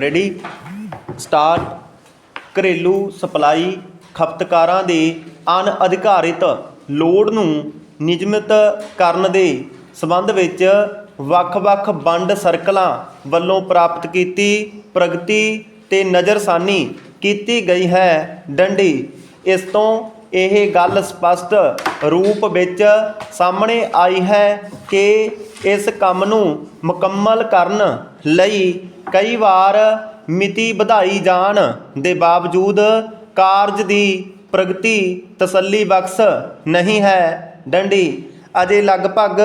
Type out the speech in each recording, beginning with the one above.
Ready? Start. ਘਰੇਲੂ supply ਖਪਤਕਾਰਾਂ ਦੇ ਅਣਅਧਿਕਾਰਿਤ ਲੋੜ ਨੂੰ ਨਿਯਮਿਤ ਕਰਨ ਦੇ ਸਬੰਧ ਵਿੱਚ ਵੱਖ-ਵੱਖ ਵੰਡ ਸਰਕਲਾਂ ਵੱਲੋਂ ਪ੍ਰਾਪਤ ਕੀਤੀ ਪ੍ਰਗਤੀ ਤੇ ਨਜ਼ਰਸਾਨੀ ਕੀਤੀ ਗਈ ਹੈ ਡੰਡੀ। ਇਸ ਤੋਂ ਇਹ ਗੱਲ ਸਪਸ਼ਟ ਰੂਪ ਵਿੱਚ ਸਾਹਮਣੇ ਆਈ ਹੈ ਕਿ ਇਸ ਕੰਮ ਨੂੰ ਮੁਕੰਮਲ ਕਰਨ ਲਈ ਕਈ ਵਾਰ ਮਿਤੀ ਵਧਾਈ ਜਾਣ ਦੇ ਬਾਵਜੂਦ ਕਾਰਜ ਦੀ ਪ੍ਰਗਤੀ ਤਸੱਲੀ ਬਖਸ਼ ਨਹੀਂ ਹੈ। ਡੰਡੀ, ਅਜੇ ਲਗਭਗ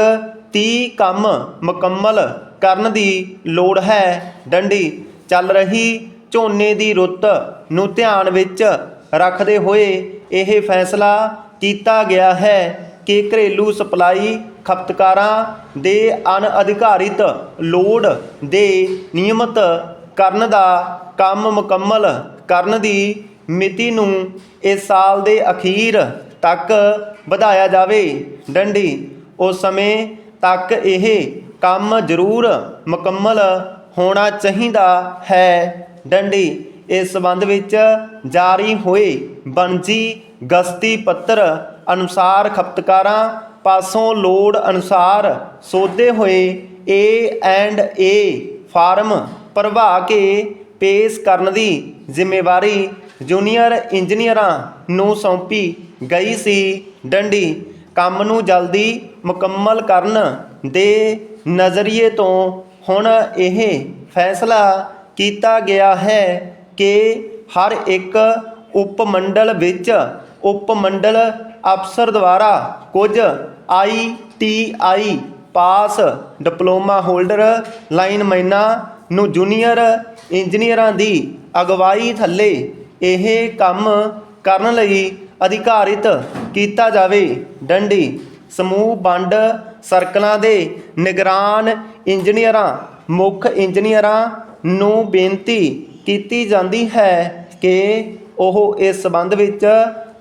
30 ਕੰਮ ਮੁਕੰਮਲ ਕਰਨ ਦੀ ਲੋੜ ਹੈ। ਡੰਡੀ, ਚੱਲ ਰਹੀ ਝੋਨੇ ਦੀ ਰੁੱਤ ਨੂੰ ਧਿਆਨ ਵਿੱਚ ਰੱਖਦੇ ਹੋਏ ਇਹ ਫੈਸਲਾ ਕੀਤਾ ਗਿਆ ਹੈ ਕਿ ਘਰੇਲੂ ਸਪਲਾਈ ਖਪਤਕਾਰਾਂ ਦੇ ਅਣਅਧਿਕਾਰਿਤ ਲੋੜ ਦੇ ਨਿਯਮਤ ਕਰਨ ਦਾ ਕੰਮ ਮੁਕੰਮਲ ਕਰਨ ਦੀ ਮਿਤੀ ਨੂੰ ਇਸ ਸਾਲ ਦੇ ਅਖੀਰ ਤੱਕ ਵਧਾਇਆ ਜਾਵੇ। ਡੰਡੀ, ਉਸ ਸਮੇਂ ਤੱਕ ਇਹ ਕੰਮ ਜ਼ਰੂਰ ਮੁਕੰਮਲ ਹੋਣਾ ਚਾਹੀਦਾ ਹੈ। ਡੰਡੀ ਇਸ ਸੰਬੰਧ ਵਿੱਚ ਜਾਰੀ ਹੋਏ ਬਣਜੀ ਗਸਤੀ ਪੱਤਰ ਅਨੁਸਾਰ ਖਪਤਕਾਰਾਂ ਪਾਸੋਂ ਲੋੜ ਅਨੁਸਾਰ ਸੋਧੇ ਹੋਏ ਏ ਐਂਡ ਏ ਫਾਰਮ ਭਰਵਾ ਕੇ ਪੇਸ਼ ਕਰਨ ਦੀ ਜ਼ਿੰਮੇਵਾਰੀ ਜੂਨੀਅਰ ਇੰਜੀਨੀਅਰਾਂ ਨੂੰ ਸੌਂਪੀ ਗਈ ਸੀ। ਡੰਡੀ ਕੰਮ ਨੂੰ ਜਲਦੀ ਮੁਕੰਮਲ ਕਰਨ ਦੇ ਨਜ਼ਰੀਏ ਤੋਂ ਹੁਣ ਇਹ ਫੈਸਲਾ ਕੀਤਾ ਗਿਆ ਹੈ ਕਿ ਹਰ ਇੱਕ ਉਪ ਮੰਡਲ ਵਿੱਚ ਉਪ ਮੰਡਲ ਅਫਸਰ ਦੁਆਰਾ ਕੁਝ I T I pass diploma holder, ਲਾਈਨਮੈਨਾਂ ਨੂੰ ਜੂਨੀਅਰ ਇੰਜੀਨੀਅਰਾਂ ਦੀ ਅਗਵਾਈ ਥੱਲੇ ਇਹ ਕੰਮ ਕਰਨ ਲਈ ਅਧਿਕਾਰਿਤ ਕੀਤਾ ਜਾਵੇ। ਡੰਡੀ, ਸਮੂਹ ਵੰਡ ਸਰਕਲਾਂ ਦੇ ਨਿਗਰਾਨ ਇੰਜੀਨੀਅਰਾਂ, ਮੁੱਖ ਇੰਜੀਨੀਅਰਾਂ ਨੂੰ ਬੇਨਤੀ ਕੀਤੀ ਜਾਂਦੀ ਹੈ ਕਿ ਉਹ ਇਸ ਸੰਬੰਧ ਵਿੱਚ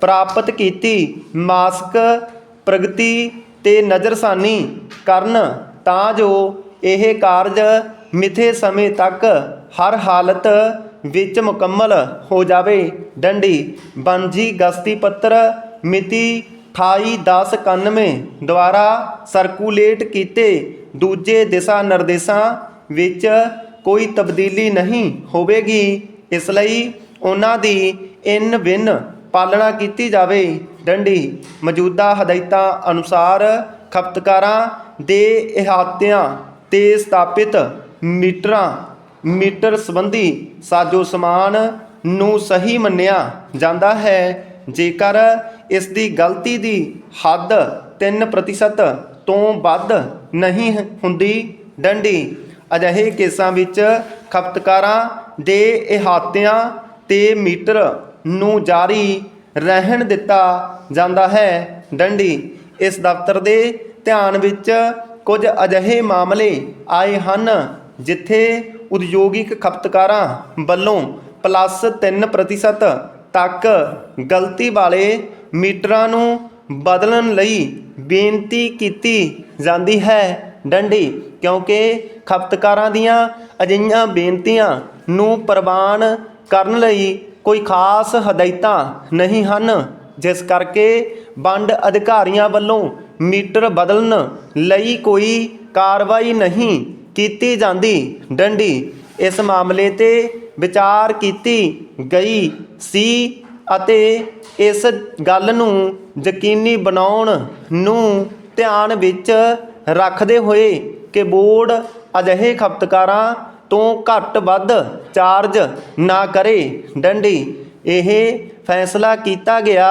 ਪ੍ਰਾਪਤ ਕੀਤੀ ਮਾਸਕ, ਪ੍ਰਗਤੀ ਤੇ ਨਜ਼ਰਸਾਨੀ ਕਰਨ ਤਾਂ ਜੋ ਇਹ ਕਾਰਜ ਮਿੱਥੇ ਸਮੇਂ ਤੱਕ ਹਰ ਹਾਲਤ ਵਿੱਚ ਮੁਕੰਮਲ ਹੋ ਜਾਵੇ। ਡੰਡੀ, ਬੰਜੀ, ਗਸਤੀ ਪੱਤਰ, ਮਿਤੀ 28/10/91 ਦੁਆਰਾ ਸਰਕੂਲੇਟ ਕੀਤੇ ਦੂਜੇ ਦਿਸ਼ਾ ਨਿਰਦੇਸ਼ਾਂ ਵਿੱਚ ਕੋਈ ਤਬਦੀਲੀ ਨਹੀਂ ਹੋਵੇਗੀ। ਇਸ ਲਈ ਉਹਨਾਂ ਦੀ ਇਨ ਬਿਨ ਪਾਲਣਾ ਕੀਤੀ ਜਾਵੇ। ਡੰਡੀ ਮੌਜੂਦਾ ਹਦਾਇਤਾਂ ਅਨੁਸਾਰ ਖਪਤਕਾਰਾਂ ਦੇ ਇਹਾਤਿਆਂ ਤੇ ਸਥਾਪਿਤ ਮੀਟਰਾਂ, ਮੀਟਰ ਸੰਬੰਧੀ ਸਾਜੋ ਸਮਾਨ ਨੂੰ ਸਹੀ ਮੰਨਿਆ ਜਾਂਦਾ ਹੈ। ਜੇਕਰ ਇਸ ਦੀ ਗਲਤੀ ਦੀ ਹੱਦ 3% ਤੋਂ ਵੱਧ ਨਹੀਂ ਹੁੰਦੀ, ਡੰਡੀ ਅਜਿਹੇ ਕੇਸਾਂ ਵਿੱਚ ਖਪਤਕਾਰਾਂ ਦੇ ਇਹਾਤਿਆਂ ਤੇ ਮੀਟਰ ਨੂੰ ਜਾਰੀ ਰਹਿਣ ਦਿੱਤਾ ਜਾਂਦਾ ਹੈ। ਡੰਡੀ, ਇਸ ਦਫ਼ਤਰ ਦੇ ਧਿਆਨ ਵਿੱਚ ਕੁਝ ਅਜਿਹੇ ਮਾਮਲੇ ਆਏ ਹਨ ਜਿੱਥੇ ਉਦਯੋਗਿਕ ਖਪਤਕਾਰਾਂ ਵੱਲੋਂ ਪਲੱਸ 3% ਤੱਕ ਗਲਤੀ ਵਾਲੇ ਮੀਟਰਾਂ ਨੂੰ ਬਦਲਣ ਲਈ ਬੇਨਤੀ ਕੀਤੀ ਜਾਂਦੀ ਹੈ। ਡੰਡੀ, ਕਿਉਂਕਿ ਖਪਤਕਾਰਾਂ ਦੀਆਂ ਅਜਿਹੀਆਂ ਬੇਨਤੀਆਂ ਨੂੰ ਪ੍ਰਵਾਨ ਕਰਨ ਲਈ ਕੋਈ ਖਾਸ ਹਦਾਇਤਾਂ ਨਹੀਂ ਹਨ, ਜਿਸ ਕਰਕੇ ਵੰਡ ਅਧਿਕਾਰੀਆਂ ਵੱਲੋਂ ਮੀਟਰ ਬਦਲਣ ਲਈ ਕੋਈ ਕਾਰਵਾਈ ਨਹੀਂ ਕੀਤੀ ਜਾਂਦੀ। ਡੰਡੀ, ਇਸ ਮਾਮਲੇ ਤੇ ਵਿਚਾਰ ਕੀਤੀ ਗਈ ਸੀ ਅਤੇ ਇਸ ਗੱਲ ਨੂੰ ਯਕੀਨੀ ਬਣਾਉਣ ਨੂੰ ਧਿਆਨ ਵਿੱਚ ਰੱਖਦੇ ਹੋਏ ਕਿ ਬੋਰਡ ਅਜਿਹੇ ਖਪਤਕਾਰਾਂ ਤੋਂ ਘੱਟ ਵੱਧ ਚਾਰਜ ਨਾ ਕਰੇ। ਡੰਡੀ, ਇਹ ਫੈਸਲਾ ਕੀਤਾ ਗਿਆ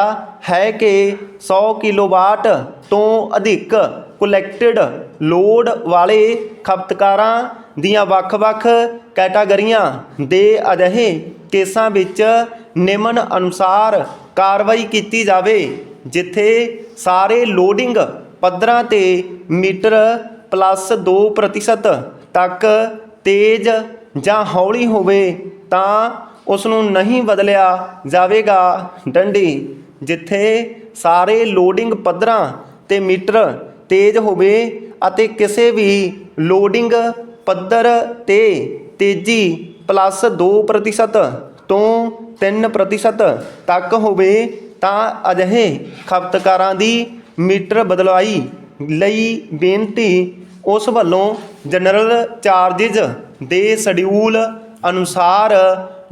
ਹੈ ਕਿ 100 ਕਿਲੋਵਾਟ ਤੋਂ ਅਧਿਕ ਕਲੈਕਟਡ ਲੋਡ ਵਾਲੇ ਖਪਤਕਾਰਾਂ ਦੀਆਂ ਵੱਖ-ਵੱਖ ਕੈਟਾਗਰੀਆਂ ਦੇ ਅਜਿਹੇ ਕੇਸਾਂ ਵਿੱਚ ਨਿਮਨ ਅਨੁਸਾਰ ਕਾਰਵਾਈ ਕੀਤੀ ਜਾਵੇ, ਜਿੱਥੇ ਸਾਰੇ ਲੋਡਿੰਗ ਪੱਧਰਾਂ ਤੇ ਮੀਟਰ ਪਲੱਸ 2% ਤੱਕ ਤੇਜ਼ ਜਾਂ ਹੌਲੀ ਹੋਵੇ ਤਾਂ ਉਸ ਨੂੰ ਨਹੀਂ ਬਦਲਿਆ ਜਾਵੇਗਾ ਡੰਡੀ, ਜਿੱਥੇ ਸਾਰੇ ਲੋਡਿੰਗ ਪੱਧਰਾਂ ਤੇ ਮੀਟਰ ਤੇਜ਼ ਹੋਵੇ ਅਤੇ ਕਿਸੇ ਵੀ ਲੋਡਿੰਗ ਪੱਧਰ ਤੇ ਤੇਜ਼ੀ ਪਲੱਸ 2% ਤੋਂ 3% ਤੱਕ ਹੋਵੇ ਤਾਂ ਅਜਿਹੇ ਖਪਤਕਾਰਾਂ ਦੀ ਮੀਟਰ ਬਦਲਾਈ ਲਈ ਬੇਨਤੀ ਉਸ ਵੱਲੋਂ ਜਨਰਲ ਚਾਰਜਿਜ਼ ਦੇ ਸ਼ਡਿਊਲ ਅਨੁਸਾਰ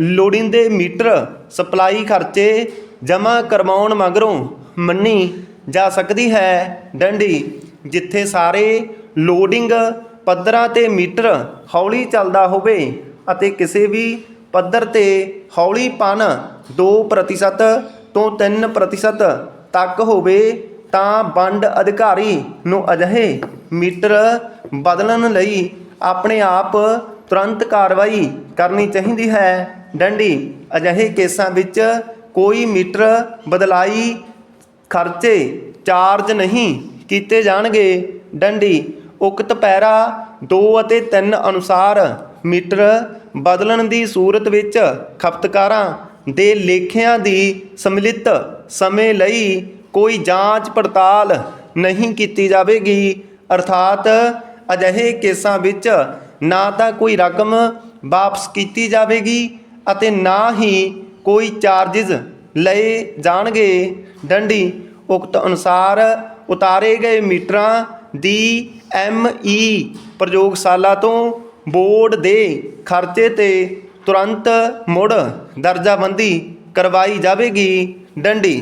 ਲੋੜੀਂਦੇ ਮੀਟਰ ਸਪਲਾਈ ਖਰਚੇ ਜਮ੍ਹਾਂ ਕਰਵਾਉਣ ਮਗਰੋਂ ਮੰਨੀ ਜਾ ਸਕਦੀ ਹੈ ਡੰਡੀ, ਜਿੱਥੇ ਸਾਰੇ ਲੋਡਿੰਗ ਪੱਧਰਾਂ ਤੇ ਮੀਟਰ ਹੌਲੀ ਚੱਲਦਾ ਹੋਵੇ ਅਤੇ ਕਿਸੇ ਵੀ ਪੱਧਰ ਤੇ ਹੌਲੀਪਨ 2% ਤੋਂ 3% ਤੱਕ ਹੋਵੇ ਤਾਂ ਵੰਡ ਅਧਿਕਾਰੀ ਨੂੰ ਅਜਿਹੇ ਮੀਟਰ ਬਦਲਣ ਲਈ ਆਪਣੇ ਆਪ ਤੁਰੰਤ ਕਾਰਵਾਈ ਕਰਨੀ ਚਾਹੀਦੀ ਹੈ। ਡੰਡੀ, ਅਜਿਹੇ ਕੇਸਾਂ ਵਿੱਚ ਕੋਈ ਮੀਟਰ ਬਦਲਾਈ ਖਰਚੇ ਚਾਰਜ ਨਹੀਂ ਕੀਤੇ ਜਾਣਗੇ। ਡੰਡੀ, ਉਕਤ ਪੈਰਾ 2 ਅਤੇ 3 ਅਨੁਸਾਰ ਮੀਟਰ ਬਦਲਣ ਦੀ ਸੂਰਤ ਵਿੱਚ ਖਪਤਕਾਰਾਂ ਦੇ ਲੇਖਿਆਂ ਦੀ ਸਮਿਲਿਤ ਸਮੇਂ ਲਈ ਕੋਈ ਜਾਂਚ ਪੜਤਾਲ ਨਹੀਂ ਕੀਤੀ ਜਾਵੇਗੀ। ਅਰਥਾਤ ਅਜਿਹੇ ਕੇਸਾਂ ਵਿੱਚ ਨਾ ਤਾਂ ਕੋਈ ਰਕਮ ਵਾਪਸ ਕੀਤੀ ਜਾਵੇਗੀ ਅਤੇ ਨਾ ਹੀ ਕੋਈ ਚਾਰजेस ਲਏ ਜਾਣਗੇ। ਡੰਡੀ ਉਕਤ ਅਨੁਸਾਰ ਉਤਾਰੇ ਗਏ ਮੀਟਰਾਂ ਦੀ ਐਮਈ ਪ੍ਰਯੋਗਸ਼ਾਲਾ ਤੋਂ ਬੋਰਡ ਦੇ ਖਰਚੇ ਤੇ ਤੁਰੰਤ ਮੁੜ ਦਰਜਾਬੰਦੀ ਕਰਵਾਈ ਜਾਵੇਗੀ। ਡੰਡੀ